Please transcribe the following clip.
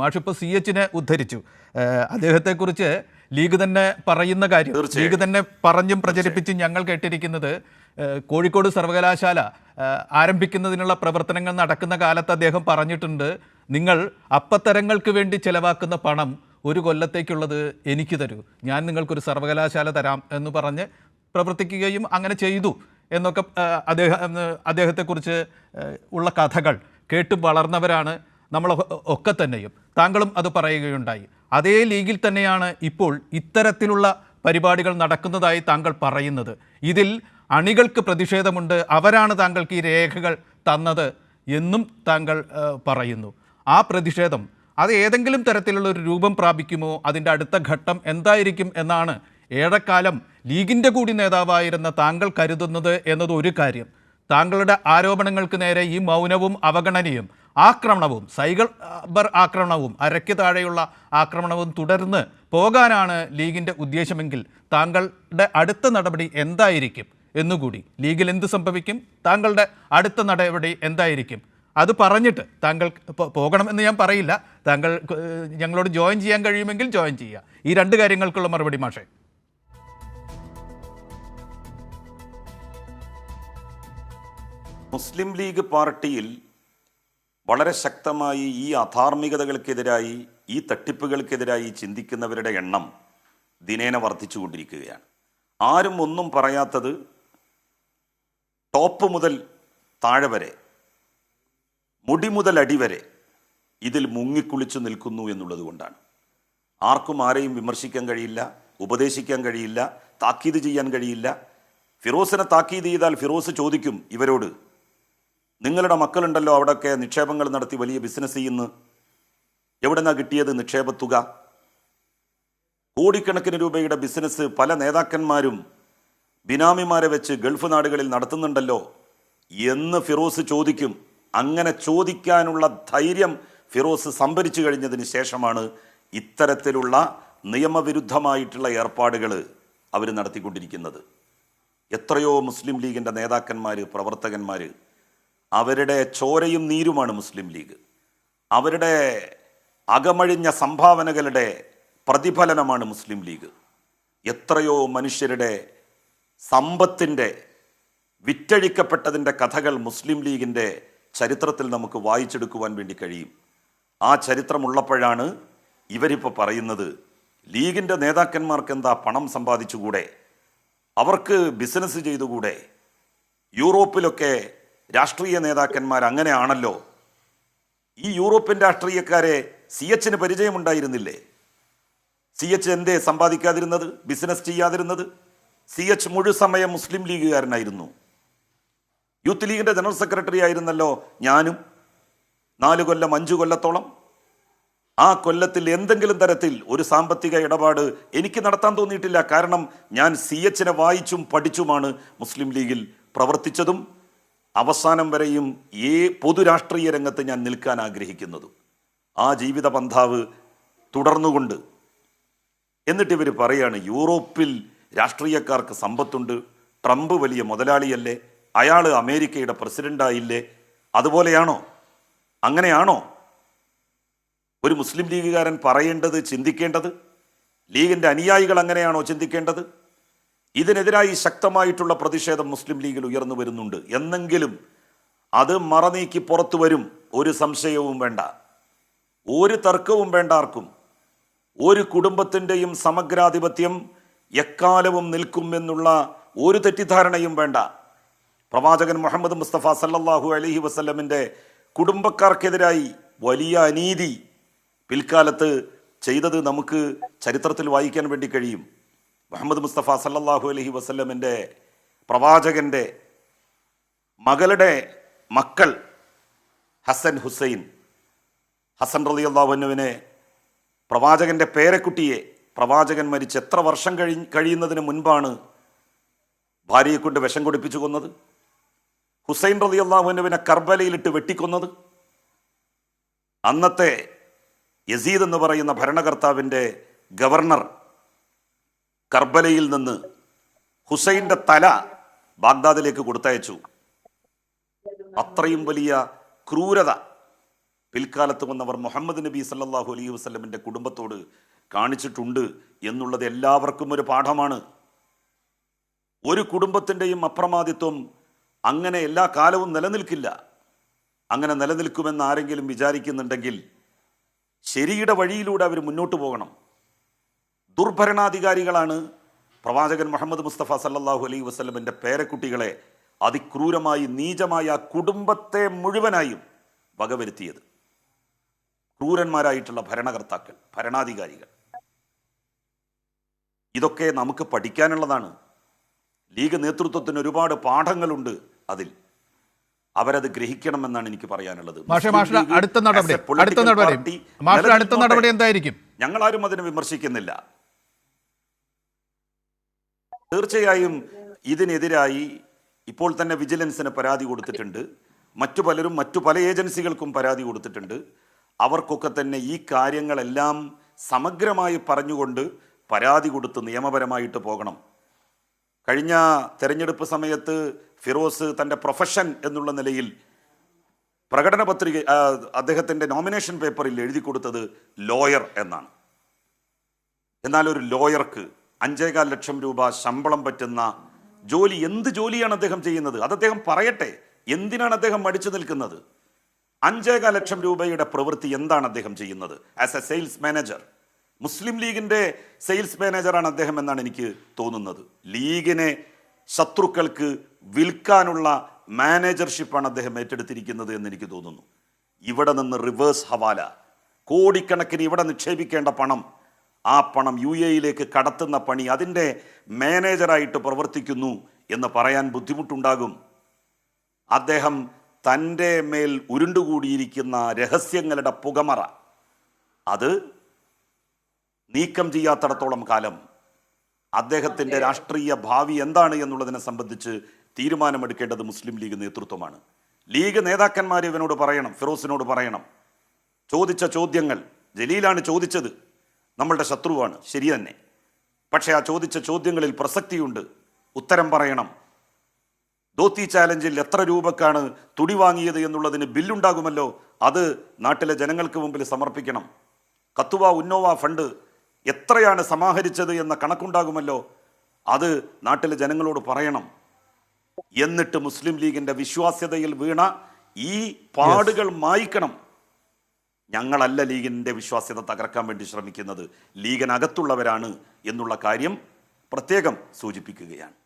മാഷിപ്പോൾ C എച്ചിനെ ഉദ്ധരിച്ചു. അദ്ദേഹത്തെക്കുറിച്ച് league തന്നെ പറയുന്ന കാര്യം ലീഗ് തന്നെ പറഞ്ഞും പ്രചരിപ്പിച്ചും ഞങ്ങൾ കേട്ടിരിക്കുന്നത് കോഴിക്കോട് സർവകലാശാല ആരംഭിക്കുന്നതിനുള്ള പ്രവർത്തനങ്ങൾ നടക്കുന്ന കാലത്ത് അദ്ദേഹം പറഞ്ഞിട്ടുണ്ട് നിങ്ങൾ അപ്പത്തരങ്ങൾക്ക് വേണ്ടി ചെലവാക്കുന്ന പണം ഒരു കൊല്ലത്തേക്കുള്ളത് എനിക്ക് തരൂ. ഞാൻ നിങ്ങൾക്കൊരു സർവകലാശാല തരാം എന്ന് പറഞ്ഞ് പ്രവർത്തിക്കുകയും അങ്ങനെ ചെയ്തു എന്നൊക്കെ അദ്ദേഹം അദ്ദേഹത്തെക്കുറിച്ച് ഉള്ള കഥകൾ കേട്ട് വളർന്നവരാണ് നമ്മൾ ഒക്കെ തന്നെയും താങ്കളും അത് പറയുകയുണ്ടായി. അതേ ലീഗിൽ തന്നെയാണ് ഇപ്പോൾ ഇത്തരത്തിലുള്ള പരിപാടികൾ നടക്കുന്നതായി താങ്കൾ പറയുന്നത്. ഇതിൽ അണികൾക്ക് പ്രതിഷേധമുണ്ട് അവരാണ് താങ്കൾക്ക് ഈ രേഖകൾ തന്നത് എന്നും താങ്കൾ പറയുന്നു. ആ പ്രതിഷേധം അത് ഏതെങ്കിലും തരത്തിലുള്ള ഒരു രൂപം പ്രാപിക്കുമോ അതിന്റെ അടുത്ത ഘട്ടം എന്തായിരിക്കും എന്നാണ് ഏഴക്കാലം ലീഗിന്റെ കൂടി നേതാവായിരുന്ന താങ്കൾ കരുതുന്നത് എന്നത് ഒരു കാര്യം. താങ്കളുടെ ആരോപണങ്ങൾക്ക് നേരെ ഈ മൗനവും അവഗണനയും ആക്രമണവും സൈബർ ആക്രമണവും അരയ്ക്ക് താഴെയുള്ള ആക്രമണവും തുടർന്ന് പോകാനാണ് ലീഗിന്റെ ഉദ്ദേശമെങ്കിൽ താങ്കളുടെ അടുത്ത നടപടി എന്തായിരിക്കും എന്നുകൂടി. ലീഗിൽ എന്ത് സംഭവിക്കും? താങ്കളുടെ അടുത്ത നടപടി എന്തായിരിക്കും? അത് പറഞ്ഞിട്ട് താങ്കൾ പോകണം പോകണമെന്ന് ഞാൻ പറയില്ല. താങ്കൾ ഞങ്ങളോട് ജോയിൻ ചെയ്യാൻ കഴിയുമെങ്കിൽ ജോയിൻ ചെയ്യുക ഈ രണ്ട് കാര്യങ്ങൾക്കുള്ള മറുപടി മാഷേ. മുസ്ലിം ലീഗ് പാർട്ടിയിൽ വളരെ ശക്തമായി ഈ അധാർമികതകൾക്കെതിരായി ഈ തട്ടിപ്പുകൾക്കെതിരായി ചിന്തിക്കുന്നവരുടെ എണ്ണം ദിനേന വർദ്ധിച്ചുകൊണ്ടിരിക്കുകയാണ്. ആരും ഒന്നും പറയാത്തത് ടോപ്പ് മുതൽ താഴെ വരെ മുടി മുതൽ അടി വരെ ഇതിൽ മുങ്ങിക്കുളിച്ചു നിൽക്കുന്നു എന്നുള്ളത് കൊണ്ടാണ്. ആർക്കും ആരെയും വിമർശിക്കാൻ കഴിയില്ല ഉപദേശിക്കാൻ കഴിയില്ല താക്കീത് ചെയ്യാൻ കഴിയില്ല. ഫിറോസിനെ താക്കീത് ചെയ്താൽ ഫിറോസ് ചോദിക്കും ഇവരോട് നിങ്ങളുടെ മക്കളുണ്ടല്ലോ അവിടെയൊക്കെ നിക്ഷേപങ്ങൾ നടത്തി വലിയ ബിസിനസ് ചെയ്യുന്നു. എവിടെ നിന്നാണ് കിട്ടിയത് നിക്ഷേപത്തുക കോടിക്കണക്കിന് രൂപയുടെ ബിസിനസ് പല നേതാക്കന്മാരും ബിനാമിമാരെ വെച്ച് ഗൾഫ് നാടുകളിൽ നടത്തുന്നുണ്ടല്ലോ. എന്ന് ഫിറോസ് ചോദിക്കും. അങ്ങനെ ചോദിക്കാനുള്ള ധൈര്യം ഫിറോസ് സംഭരിച്ചു കഴിഞ്ഞതിന് ശേഷമാണ് ഇത്തരത്തിലുള്ള നിയമവിരുദ്ധമായിട്ടുള്ള ഏർപ്പാടുകൾ അവർ നടത്തിക്കൊണ്ടിരിക്കുന്നത്. എത്രയോ മുസ്ലിം ലീഗിന്റെ നേതാക്കന്മാർ പ്രവർത്തകന്മാർ അവരുടെ ചോരയും നീരുമാണ് മുസ്ലിം ലീഗ്. അവരുടെ അകമഴിഞ്ഞ സംഭാവനകളുടെ പ്രതിഫലനമാണ് മുസ്ലിം ലീഗ്. എത്രയോ മനുഷ്യരുടെ സമ്പത്തിന്റെ വിറ്റഴിക്കപ്പെട്ടതിന്റെ കഥകൾ മുസ്ലിം ലീഗിന്റെ ചരിത്രത്തിൽ നമുക്ക് വായിച്ചെടുക്കുവാൻ വേണ്ടി കഴിയും. ആ ചരിത്രമുള്ളപ്പോഴാണ് ഇവരിപ്പോൾ പറയുന്നത് ലീഗിന്റെ നേതാക്കന്മാർക്ക് എന്താ പണം സമ്പാദിച്ചുകൂടെ? അവർക്ക് ബിസിനസ് ചെയ്തുകൂടെ? യൂറോപ്പിലൊക്കെ രാഷ്ട്രീയ നേതാക്കന്മാർ അങ്ങനെയാണല്ലോ. ഈ യൂറോപ്യൻ രാഷ്ട്രീയക്കാരെ സി എച്ചിന് പരിചയമുണ്ടായിരുന്നില്ലേ? സി എച്ച് എന്തേ സമ്പാദിക്കാതിരുന്നത്? ബിസിനസ് ചെയ്യാതിരുന്നത്? സി എച്ച് മുഴുസമയം മുസ്ലിം ലീഗുകാരനായിരുന്നു. യൂത്ത് ലീഗിന്റെ ജനറൽ സെക്രട്ടറി ആയിരുന്നല്ലോ ഞാനും. നാല് കൊല്ലം അഞ്ചു കൊല്ലത്തോളം. ആ കൊല്ലത്തിൽ എന്തെങ്കിലും തരത്തിൽ ഒരു സാമ്പത്തിക ഇടപാട് എനിക്ക് നടത്താൻ തോന്നിയിട്ടില്ല. കാരണം ഞാൻ സി എച്ചിനെ വായിച്ചും പഠിച്ചുമാണ് മുസ്ലിം ലീഗിൽ പ്രവർത്തിച്ചതും. അവസാനം വരെയും ഈ പൊതുരാഷ്ട്രീയ രംഗത്ത് ഞാൻ നിൽക്കാൻ ആഗ്രഹിക്കുന്നതും. ആ ജീവിത പന്ഥാവ് തുടർന്നുകൊണ്ട്. എന്നിട്ട് ഇവർ പറയാണ് യൂറോപ്പിൽ രാഷ്ട്രീയക്കാർക്ക് സമ്പത്തുണ്ട്. ട്രംപ് വലിയ മുതലാളിയല്ലേ. അയാൾ അമേരിക്കയുടെ പ്രസിഡന്റായില്ലേ. അതുപോലെയാണോ? അങ്ങനെയാണോ? ഒരു മുസ്ലിം ലീഗുകാരൻ പറയേണ്ടത് ചിന്തിക്കേണ്ടത്? ലീഗിന്റെ അനുയായികൾ അങ്ങനെയാണോ ചിന്തിക്കേണ്ടത്? ഇതിനെതിരായി ശക്തമായിട്ടുള്ള പ്രതിഷേധം മുസ്ലിം ലീഗിൽ ഉയർന്നു വരുന്നുണ്ട്. എന്നെങ്കിലും അത് മറനീക്കി പുറത്തു വരും. ഒരു സംശയവും വേണ്ട. ഒരു തർക്കവും വേണ്ട ആർക്കും. ഒരു കുടുംബത്തിന്റെയും സമഗ്രാധിപത്യം എക്കാലവും നിൽക്കും എന്നുള്ള ഒരു തെറ്റിദ്ധാരണയും വേണ്ട. പ്രവാചകൻ മുഹമ്മദ് മുസ്തഫ സല്ലാഹു അലഹി വസ്ല്ലമിന്റെ കുടുംബക്കാർക്കെതിരായി വലിയ അനീതി പിൽക്കാലത്ത് ചെയ്തത് നമുക്ക് ചരിത്രത്തിൽ വായിക്കാൻ വേണ്ടി കഴിയും. മുഹമ്മദ് മുസ്തഫ സല്ലാഹു അലഹി വസ്ല്ലമിന്റെ പ്രവാചകന്റെ മകളുടെ മക്കൾ ഹസൻ ഹുസൈൻ. ഹസൻ റലി അള്ളാഹുനുവിനെ പ്രവാചകന്റെ പേരക്കുട്ടിയെ പ്രവാചകൻ മരിച്ച് എത്ര വർഷം കഴി കഴിയുന്നതിന് മുൻപാണ് ഭാര്യയെ കൊണ്ട് വിഷം കൊടുപ്പിച്ചു കൊന്നത്. ഹുസൈൻ റലി അള്ളാഹുനുവിനെ കർബലയിലിട്ട് വെട്ടിക്കൊന്നത്. അന്നത്തെ യസീദ് എന്ന് പറയുന്ന ഭരണകർത്താവിന്റെ ഗവർണർ കർബലയിൽ നിന്ന് ഹുസൈന്റെ തല ബാഗ്ദാദിലേക്ക് കൊടുത്തയച്ചു. അത്രയും വലിയ ക്രൂരത പിൽക്കാലത്ത് വന്നവർ മുഹമ്മദ് നബി സല്ലാഹു അലൈഹി വസ്ലമിന്റെ കുടുംബത്തോട് കാണിച്ചിട്ടുണ്ട് എന്നുള്ളത് എല്ലാവർക്കും ഒരു പാഠമാണ്. ഒരു കുടുംബത്തിന്റെയും അപ്രമാദിത്വം അങ്ങനെ എല്ലാ കാലവും നിലനിൽക്കില്ല. അങ്ങനെ നിലനിൽക്കുമെന്ന് ആരെങ്കിലും വിചാരിക്കുന്നുണ്ടെങ്കിൽ ശരിയുടെ വഴിയിലൂടെ അവർ മുന്നോട്ട് പോകണം. ദുർഭരണാധികാരികളാണ് പ്രവാചകൻ മുഹമ്മദ് മുസ്തഫ സല്ലാഹു അലൈ വസ്ലമിന്റെ പേരക്കുട്ടികളെ അതിക്രൂരമായി നീചമായ ആ കുടുംബത്തെ മുഴുവനായും വകവരുത്തിയത്. ക്രൂരന്മാരായിട്ടുള്ള ഭരണകർത്താക്കൾ ഭരണാധികാരികൾ. ഇതൊക്കെ നമുക്ക് പഠിക്കാനുള്ളതാണ്. ലീഗ് നേതൃത്വത്തിന് ഒരുപാട് പാഠങ്ങളുണ്ട് അതിൽ. അവരത് ഗ്രഹിക്കണമെന്നാണ് എനിക്ക് പറയാനുള്ളത്. അടുത്ത നടപടി അടുത്ത നടപടി എന്തായിരിക്കും? ഞങ്ങളാരും അതിനെ വിമർശിക്കുന്നില്ല. തീർച്ചയായും ഇതിനെതിരായി ഇപ്പോൾ തന്നെ വിജിലൻസിന് പരാതി കൊടുത്തിട്ടുണ്ട്. മറ്റു പലരും മറ്റു പല ഏജൻസികൾക്കും പരാതി കൊടുത്തിട്ടുണ്ട്. അവർക്കൊക്കെ തന്നെ ഈ കാര്യങ്ങളെല്ലാം സമഗ്രമായി പറഞ്ഞുകൊണ്ട് പരാതി കൊടുത്ത് നിയമപരമായിട്ട് പോകണം. കഴിഞ്ഞ തെരഞ്ഞെടുപ്പ് സമയത്ത് ഫിറോസ് തന്റെ പ്രൊഫഷൻ എന്നുള്ള നിലയിൽ പ്രകടന പത്രിക അദ്ദേഹത്തിന്റെ നോമിനേഷൻ പേപ്പറിൽ എഴുതി കൊടുത്തത് ലോയർ എന്നാണ്. എന്നാൽ ഒരു ലോയർക്ക് അഞ്ചേകാൽ ലക്ഷം രൂപ ശമ്പളം പറ്റുന്ന ജോലി എന്ത് ജോലിയാണ് അദ്ദേഹം ചെയ്യുന്നത്? അത് അദ്ദേഹം പറയട്ടെ. എന്തിനാണ് അദ്ദേഹം മടിച്ചു നിൽക്കുന്നത്? അഞ്ചേകാൽ ലക്ഷം രൂപയുടെ പ്രവൃത്തി എന്താണ് അദ്ദേഹം ചെയ്യുന്നത്? As a sales manager Muslim ലീഗിന്റെ സെയിൽസ് മാനേജറാണ് അദ്ദേഹം എന്നാണ് എനിക്ക് തോന്നുന്നത്. ലീഗിനെ ശത്രുക്കൾക്ക് വിൽക്കാനുള്ള മാനേജർഷിപ്പാണ് അദ്ദേഹം ഏറ്റെടുത്തിരിക്കുന്നത് എന്ന് എനിക്ക് തോന്നുന്നു. ഇവിടെ നിന്ന് റിവേഴ്സ് ഹവാല. കോടിക്കണക്കിന് ഇവിടെ നിക്ഷേപിക്കേണ്ട പണം ആ പണം യു എയിലേക്ക് കടത്തുന്ന പണി അതിന്റെ മാനേജറായിട്ട് പ്രവർത്തിക്കുന്നു എന്ന് പറയാൻ ബുദ്ധിമുട്ടുണ്ടാകും. അദ്ദേഹം തന്റെ മേൽ ഉരുണ്ടുകൂടിയിരിക്കുന്ന രഹസ്യങ്ങളുടെ പുകമറ. അത് നീക്കം ചെയ്യാത്തടത്തോളം കാലം അദ്ദേഹത്തിന്റെ രാഷ്ട്രീയ ഭാവി എന്താണ് എന്നുള്ളതിനെ സംബന്ധിച്ച് തീരുമാനമെടുക്കേണ്ടത് മുസ്ലിം ലീഗ് നേതൃത്വമാണ്. ലീഗ് നേതാക്കന്മാർ ഇവനോട് പറയണം ഫിറോസിനോട് പറയണം. ചോദിച്ച ചോദ്യങ്ങൾ ജലീലാണ് ചോദിച്ചത്. നമ്മളുടെ ശത്രുവാണ്. ശരി തന്നെ. പക്ഷേ ആ ചോദിച്ച ചോദ്യങ്ങളിൽ പ്രസക്തിയുണ്ട്. ഉത്തരം പറയണം. ധോത്തി ചാലഞ്ചിൽ എത്ര രൂപക്കാണ് തുടി വാങ്ങിയത് എന്നുള്ളതിന് ബില്ലുണ്ടാകുമല്ലോ. അത് നാട്ടിലെ ജനങ്ങൾക്ക് മുമ്പിൽ സമർപ്പിക്കണം. കത്തുവ ഉന്നോവ ഫണ്ട് എത്രയാണ് സമാഹരിച്ചത് എന്ന കണക്കുണ്ടാകുമല്ലോ. അത് നാട്ടിലെ ജനങ്ങളോട് പറയണം. എന്നിട്ട് മുസ്ലിം ലീഗിന്റെ വിശ്വാസ്യതയിൽ വീണ ഈ പാടുകൾ മായ്ക്കണം. ഞങ്ങളല്ല ലീഗിന്റെ വിശ്വാസ്യത തകർക്കാൻ വേണ്ടി ശ്രമിക്കുന്നത്. ലീഗിനകത്തുള്ളവരാണ് എന്നുള്ള കാര്യം പ്രത്യേകം സൂചിപ്പിക്കുകയാണ്.